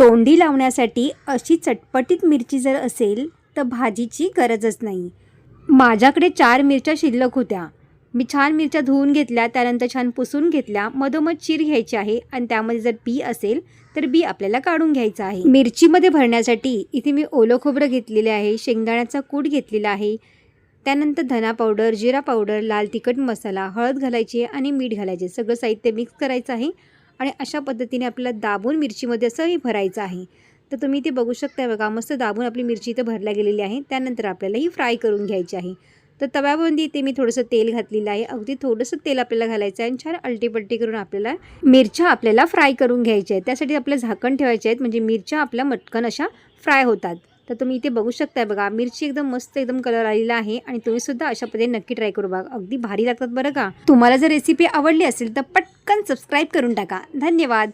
तोंडी लावण्यासाठी अशी चटपटीत मिरची जर असेल तर भाजीची गरजच नाही. माझ्याकडे चार मिरच्या शिल्लक होत्या. मी छान मिरच्या धुवून घेतल्या त्यानंतर छान पुसून घेतल्या. मधोमध चीर घ्यायची आहे आणि त्यामध्ये जर बी असेल तर बी आपल्याला काढून घ्यायचं आहे. मिरचीमध्ये भरण्यासाठी इथे मी ओलं खोबरं घेतलेले आहे शेंगदाण्याचा कूट घेतलेला आहे. त्यानंतर धना पावडर जिरा पावडर लाल तिखट मसाला हळद घालायची आणि मीठ घालायचे सगळं साहित्य मिक्स करायचं आहे. आणि अशा पद्धतीने आपल्याला दाबून मिरचीमध्ये असंही भरायचं आहे. तर तुम्ही ते बघू शकता बघा मस्त दाबून आपली मिरची इथं भरल्या गेलेली आहे. त्यानंतर आपल्याला ही फ्राय करून घ्यायची आहे. तर तव्यामध्ये ते मी थोडंसं तेल घातलेलं आहे. अगदी थोडंसं तेल आपल्याला घालायचं आहे आणि छान अलटीपलटी करून आपल्याला मिरच्या आपल्याला फ्राय करून घ्यायच्या आहेत. त्यासाठी आपलं झाकण ठेवायचे आहेत. म्हणजे मिरच्या आपल्या मटकन अशा फ्राय होतात. तर तुम्ही इथे बघू शकताय बघा मिरची एकदम मस्त एकदम कलर आलेला आहे आणि तुम्ही सुद्धा अशा पद्धतीने नक्की ट्राय करू बघा. अगदी भारी लागतात बरं का. तुम्हाला जर रेसिपी आवडली असेल तर पटकन सबस्क्राईब करून टाका. धन्यवाद.